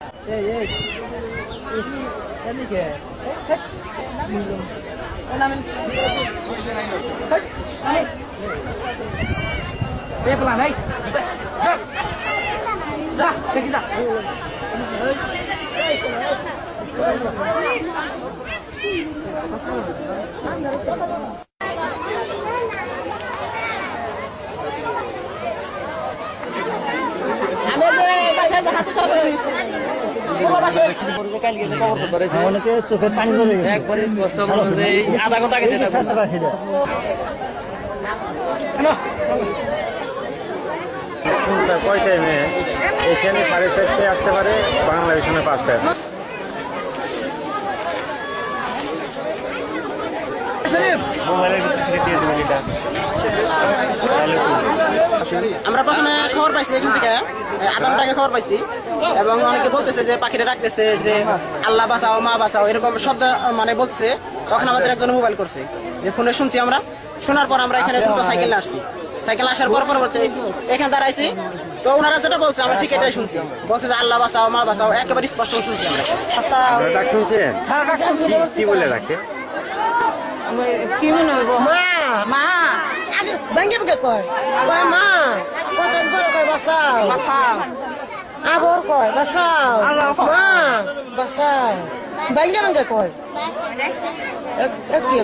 Đây đây. Đây đi kìa. Hãy subscribe cho Dia pelan, hei. Dah. Dah, pergi dah. Ambil deh, pasal satu sama. অনেকে চোখের পানি কয় টাইমে এশিয়ানে সাড়ে চারটে আসতে পারে বাংলা এশিয়ানে পাঁচটায় আসে মোবাইলের দিয়ে দেবেন এটা আমরা প্রথমে খবর পাইছি এখান থেকে আধা খবর পাইছি। এবং অনেকে বলতেছে যে পাখিরা ডাকতেছে যে আল্লাহ বাঁচাও মা বাঁচাও এরকম শব্দ মানে বলছে তখন আমাদের একজন মোবাইল করছে। যে ফোনে শুনছি আমরা। শোনার পর আমরা এখানে দ্রুত সাইকেল আসছি। সাইকেল আসার পর পরবর্তী এখানে দাঁড়াইছি। তো ওনারা যেটা বলছে আমরা ঠিক এটাই শুনছি। বলছে যে আল্লাহ বাঁচাও মা বাঁচাও একেবারে স্পষ্ট শুনছি আমরা। শুনছেন? কি- কি বলে ডাকে? কি মনে হইব? মা মা ভাঙ্গে ভাঙ্গে কয় কয় মা পচন করে কয় বাসাও বাপা আবর কয় বাসাও আল্লাহ। মা বাসাও ভাঙ্গে ভাঙ্গে কয় এক- এক কি